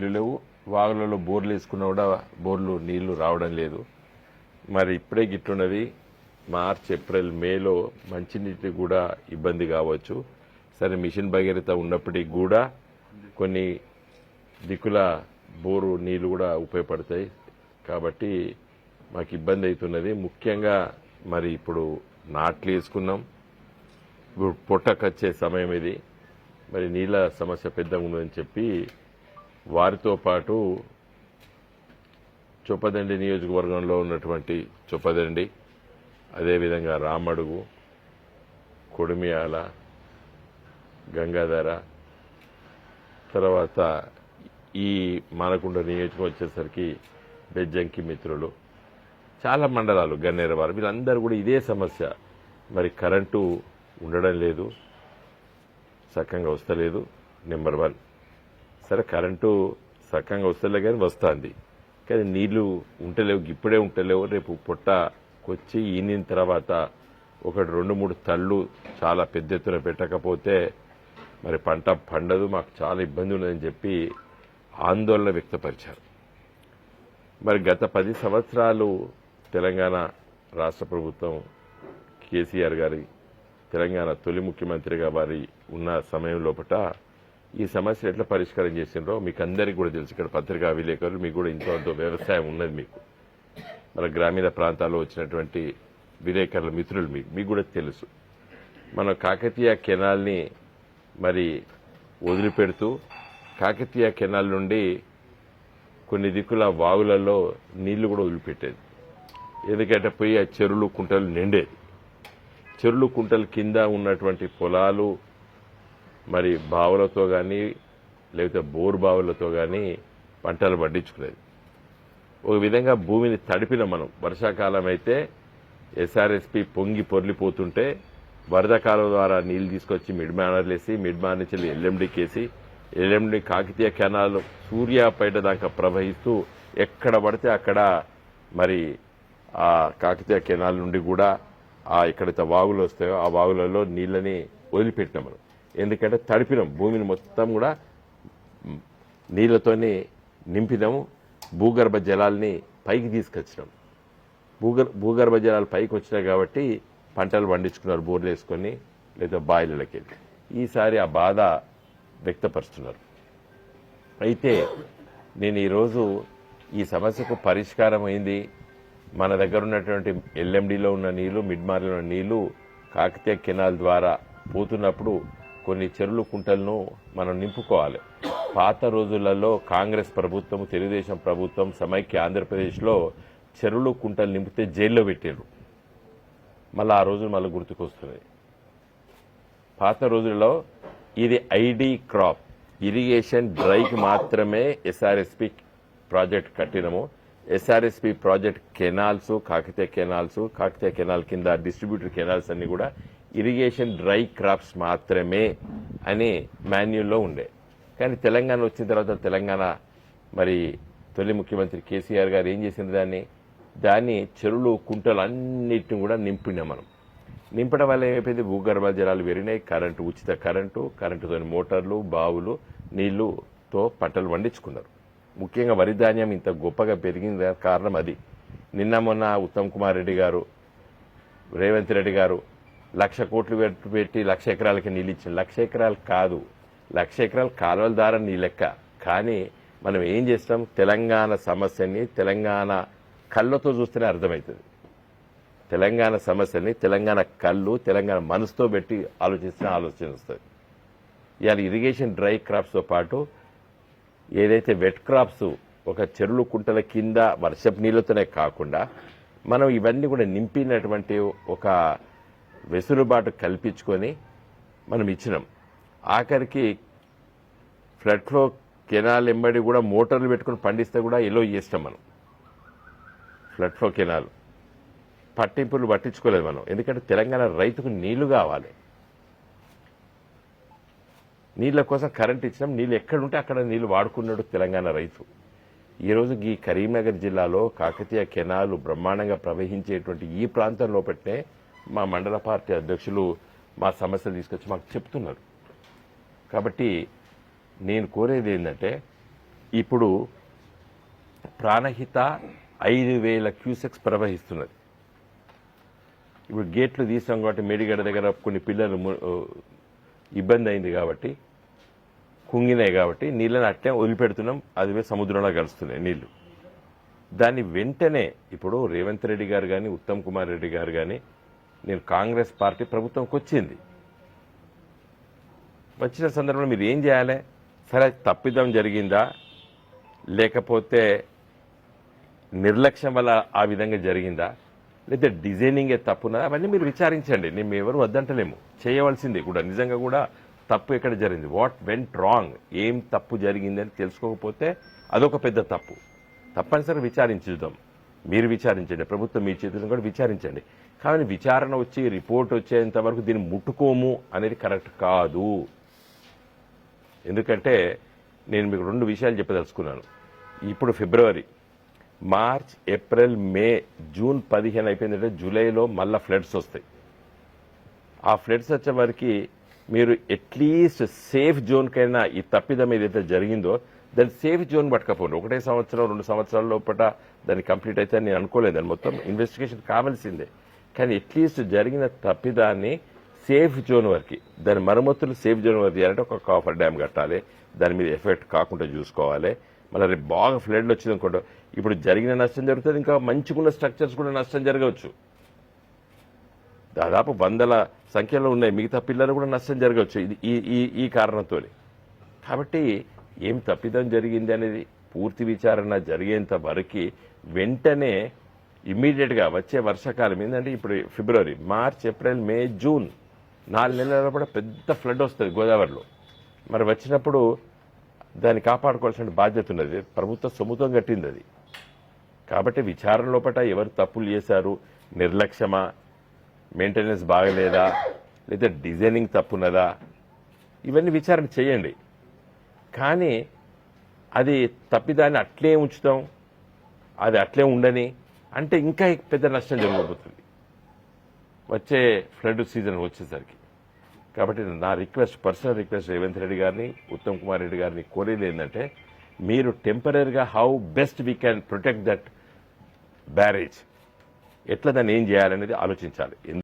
నీళ్ళు లేవు. వాగులలో బోర్లు వేసుకున్నా కూడా బోర్లు నీళ్ళు రావడం లేదు. మరి ఇప్పుడే గిట్టున్నది మార్చ్ ఏప్రిల్ మేలో మంచినీటి కూడా ఇబ్బంది కావచ్చు. సరే మిషన్ భగీరథ ఉన్నప్పటికీ కూడా కొన్ని దిక్కుల బోరు నీళ్ళు కూడా ఉపయోగపడతాయి. కాబట్టి మాకు ఇబ్బంది అవుతున్నది. ముఖ్యంగా మరి ఇప్పుడు నాట్లు వేసుకున్నాం. ఇప్పుడు పొట్టకొచ్చే సమయం ఇది. మరి నీళ్ళ సమస్య పెద్దగా ఉందని చెప్పి వారితో పాటు చొప్పదండి నియోజకవర్గంలో ఉన్నటువంటి చొప్పదండి అదేవిధంగా రామడుగు కొడిమియాల గంగాధర తర్వాత ఈ మానకుండ నియోజకం వచ్చేసరికి బెజ్జంకి మిత్రులు చాలా మండలాలు గన్నేరవారు వీళ్ళందరూ కూడా ఇదే సమస్య. మరి కరెంటు ఉండడం లేదు సక్కంగా వస్తలేదు నెంబర్ వన్. సరే కరెంటు సక్కంగా వస్తలే కానీ వస్తుంది. కానీ నీళ్ళు ఉంటలేవు ఇప్పుడే ఉంటలేవు. రేపు పొట్ట కొచ్చి ఈనిన తర్వాత ఒకటి రెండు మూడు తళ్ళు చాలా పెద్ద ఎత్తున పెట్టకపోతే మరి పంట పండదు మాకు చాలా ఇబ్బంది ఉన్నదని చెప్పి ఆందోళన వ్యక్తపరిచారు. మరి గత పది సంవత్సరాలు తెలంగాణ రాష్ట్ర ప్రభుత్వం కేసీఆర్ గారి తెలంగాణ తొలి ముఖ్యమంత్రిగా వారి ఉన్న సమయం లోపల ఈ సమస్య ఎట్లా పరిష్కారం చేసిండ్రో మీకు అందరికీ కూడా తెలుసు. ఇక్కడ పత్రికా విలేకరులు మీకు కూడా ఇంతో వ్యవసాయం ఉన్నది మీకు. మన గ్రామీణ ప్రాంతాల్లో వచ్చినటువంటి విలేకరుల మిత్రులు మీకు. మీకు కూడా తెలుసు. మన కాకతీయ కెనాల్ని మరి వదిలిపెడుతూ కాకతీయ కెనాల్ నుండి కొన్ని దిక్కుల వాగులలో నీళ్ళు కూడా వదిలిపెట్టేది. ఎందుకంటే పోయి ఆ చెరువులు కుంటలు నిండేది. చెరువులు కుంటల కింద ఉన్నటువంటి పొలాలు మరి బావులతో కానీ లేకపోతే బోరు బావులతో కానీ పంటలు పండించుకునేది. ఒక విధంగా భూమిని తడిపిన మనం. వర్షాకాలం అయితే ఎస్ఆర్ఎస్పి పొంగి పొర్లిపోతుంటే వరద కాలం ద్వారా నీళ్ళు తీసుకొచ్చి మిడ్మానర్లు వేసి మిడ్మాన్ నుంచి ఎల్ఎండికి వేసి ఎల్ఎండి కాకితీయ కెనాల్ సూర్యాపేట దాకా ప్రవహిస్తూ ఎక్కడ పడితే అక్కడ మరి ఆ కాకితీయ కెనాల్ నుండి కూడా ఆ ఎక్కడైతే వాగులు వస్తాయో ఆ వాగులలో నీళ్ళని వదిలిపెట్టినాం మనం. ఎందుకంటే తడిపినాం. భూమిని మొత్తం కూడా నీళ్ళతోనే నింపినాము. భూగర్భ జలాల్ని పైకి తీసుకొచ్చినాం. భూగర్ భూగర్భ జలాలు పైకి వచ్చినాయి కాబట్టి పంటలు పండించుకున్నారు బోర్లు వేసుకొని లేదా బాయిలకి వెళ్ళి. ఈసారి ఆ బాధ వ్యక్తపరుస్తున్నారు. అయితే నేను ఈరోజు ఈ సమస్యకు పరిష్కారం అయింది. మన దగ్గర ఉన్నటువంటి ఎల్ఎండిలో ఉన్న నీళ్ళు మిడ్మార్లో ఉన్న నీళ్ళు కాకతీయ కెనాల్ ద్వారా పోతున్నప్పుడు కొన్ని చెరువులు కుంటలను మనం నింపుకోవాలి. పాత రోజులలో కాంగ్రెస్ ప్రభుత్వం తెలుగుదేశం ప్రభుత్వం సమైక్య ఆంధ్రప్రదేశ్లో చెరువులు కుంటలు నింపితే జైల్లో పెట్టారు మళ్ళీ ఆ రోజులు మళ్ళీ గుర్తుకొస్తున్నాయి. పాత రోజుల్లో ఇది ఐడి క్రాప్. ఇరిగేషన్ డ్రైకి మాత్రమే SRSP project కట్టినము. SRSP project canals Kakatiya canals Kakatiya canal కింద డిస్ట్రిబ్యూటర్ కెనాల్స్ అన్ని కూడా ఇరిగేషన్ డ్రై క్రాప్స్ మాత్రమే అని మాన్యుల్లో ఉండే. కానీ తెలంగాణ వచ్చిన తర్వాత తెలంగాణ మరి తొలి ముఖ్యమంత్రి కేసీఆర్ గారు ఏం చేసింది దాన్ని? దాన్ని చెరువులు కుంటలు అన్నిటిని కూడా నింపినాం మనం. నింపడం వల్ల ఏమైపోయింది? భూగర్భ జలాలు పెరిగినాయి. కరెంటు ఉచిత కరెంటు కరెంటుతో మోటార్లు బావులు నీళ్ళుతో పంటలు పండించుకున్నారు. ముఖ్యంగా వరి ధాన్యం ఇంత గొప్పగా పెరిగింది కారణం అది. నిన్న మొన్న ఉత్తమ్ కుమార్ రెడ్డి గారు రేవంత్ రెడ్డి గారు లక్ష కోట్లు పెట్టి లక్ష ఎకరాలకి నీళ్ళు ఇచ్చింది లక్ష ఎకరాలు కాదు. లక్ష ఎకరాలు కాలువల ద్వారా నీ లెక్క కానీ మనం ఏం చేస్తాం? తెలంగాణ సమస్యని తెలంగాణ కళ్ళతో చూస్తేనే అర్థమవుతుంది. తెలంగాణ సమస్యని తెలంగాణ కళ్ళు తెలంగాణ మనసుతో పెట్టి ఆలోచిస్తే ఆలోచన వస్తుంది. ఇవాళ ఇరిగేషన్ డ్రై క్రాప్స్తో పాటు ఏదైతే వెట్ క్రాప్స్ ఒక చెరువులు కుంటల కింద వర్షపు నీళ్ళతోనే కాకుండా మనం ఇవన్నీ కూడా నింపినటువంటి ఒక వెసులుబాటు కల్పించుకొని మనం ఇచ్చినాం. ఆఖరికి ఫ్లడ్ ఫ్లో కెనాల్ ఎంబడి కూడా మోటార్లు పెట్టుకుని పండిస్తే కూడా ఎలో చేస్తాం మనం. Flood flow canal. పట్టింపులు పట్టించుకోలేదు మనం. ఎందుకంటే తెలంగాణ రైతుకు నీళ్ళు కావాలి. నీళ్ళ కోసం కరెంట్ ఇచ్చినాం. నీళ్ళు ఎక్కడుంటే అక్కడ నీళ్ళు వాడుకున్నాడు తెలంగాణ రైతు. ఈరోజు ఈ కరీంనగర్ జిల్లాలో కాకతీయ కెనాలు బ్రహ్మాండంగా ప్రవహించేటువంటి ఈ ప్రాంతంలో పెట్టే మా మండల పార్టీ అధ్యక్షులు మా సమస్యలు తీసుకొచ్చి మాకు చెప్తున్నారు. కాబట్టి నేను కోరేది ఏంటంటే ఇప్పుడు ప్రాణహిత ఐదు వేల క్యూసెక్స్ ప్రవహిస్తున్నది. ఇప్పుడు గేట్లు తీసాం కాబట్టి మేడిగడ్డ దగ్గర కొన్ని పిల్లలు ఇబ్బంది అయింది కాబట్టి కుంగినాయి కాబట్టి నీళ్ళని అట్టే వదిలిపెడుతున్నాం. అది సముద్రంలో కలుస్తున్నాయి నీళ్ళు. దాన్ని వెంటనే ఇప్పుడు రేవంత్ రెడ్డి గారు కానీ ఉత్తమ్ కుమార్ రెడ్డి గారు కానీ నేను కాంగ్రెస్ పార్టీ ప్రభుత్వంకి వచ్చింది. వచ్చిన సందర్భంలో మీరు ఏం చేయాలి? సరే తప్పిదం జరిగిందా? లేకపోతే నిర్లక్ష్యం వల్ల ఆ విధంగా జరిగిందా? లేదా డిజైనింగే తప్పునా అవన్నీ మీరు విచారించండి. నేను ఎవరు వద్దంటలేము. చేయవలసింది కూడా. నిజంగా కూడా తప్పు ఎక్కడ జరిగింది? వాట్ వెంట్ రాంగ్ ఏం తప్పు జరిగింది అని తెలుసుకోకపోతే అదొక పెద్ద తప్పు. తప్పనిసరిగా విచారించుదాం. మీరు విచారించండి. ప్రభుత్వం మీ చేతులను కూడా విచారించండి. కానీ విచారణ వచ్చి రిపోర్ట్ వచ్చేంత వరకు దీన్ని ముట్టుకోము అనేది కరెక్ట్ కాదు. ఎందుకంటే నేను మీకు రెండు విషయాలు చెప్పదలుచుకున్నాను. ఇప్పుడు February March April May June పదిహేను అయిపోయిందంటే జూలైలో మళ్ళా ఫ్లడ్స్ వస్తాయి. ఆ ఫ్లడ్స్ వచ్చే వరకు మీరు అట్లీస్ట్ సేఫ్ జోన్కైనా ఈ తప్పిదం ఏదైతే జరిగిందో దాన్ని సేఫ్ జోన్ పట్టుకపోండి. ఒకటే సంవత్సరం రెండు సంవత్సరాల లోపల దాన్ని కంప్లీట్ అయితే నేను అనుకోలేదు దాన్ని మొత్తం. ఇన్వెస్టిగేషన్ కావాల్సిందే. కానీ అట్లీస్ట్ జరిగిన తప్పిదాన్ని సేఫ్ జోన్ వరకు దాని మరమ్మతులు సేఫ్ జోన్ వరకు చేయాలంటే ఒక కాఫర్ డ్యామ్ కట్టాలి. దాని మీద ఎఫెక్ట్ కాకుండా చూసుకోవాలి. మళ్ళీ రేపు బాగా ఫ్లడ్లు వచ్చింది అనుకోండి ఇప్పుడు జరిగిన నష్టం జరుగుతుంది ఇంకా మంచిగున్న స్ట్రక్చర్స్ కూడా నష్టం జరగవచ్చు. దాదాపు వందల సంఖ్యలో ఉన్నాయి మిగతా పిల్లలు కూడా నష్టం జరగవచ్చు ఇది ఈ ఈ ఈ కారణంతో కాబట్టి ఏం తప్పిదం జరిగింది అనేది పూర్తి విచారణ జరిగేంత వరకు వెంటనే ఇమ్మీడియట్గా వచ్చే వర్షాకాలం ఏంటంటే ఇప్పుడు February March April May June నాలుగు నెలల కూడా పెద్ద ఫ్లడ్ వస్తుంది గోదావరిలో. మరి వచ్చినప్పుడు దాన్ని కాపాడుకోవాల్సిన బాధ్యత ఉన్నది. ప్రభుత్వ సొమ్ముతం కట్టింది అది. కాబట్టి విచారణ లోపల ఎవరు తప్పులు చేశారు నిర్లక్ష్యమా మెయింటెనెన్స్ బాగలేదా లేదా డిజైనింగ్ తప్పున్నదా ఇవన్నీ విచారణ చేయండి. కానీ అది తప్పిదాన్ని అట్లే ఉంచుతాం అది అట్లే ఉండని అంటే ఇంకా పెద్ద నష్టం జరగబోతుంది. వచ్చే ఫ్లడ్ సీజన్ వచ్చేసరికి. కాబట్టి నా request personal request Revanth Reddy గారిని ఉత్తమ్ కుమార్ రెడ్డి గారిని కోరేది ఏంటంటే మీరు టెంపరీగా how best we can protect that barrage ఎట్లా దాన్ని ఏం చేయాలనేది ఆలోచించాలి.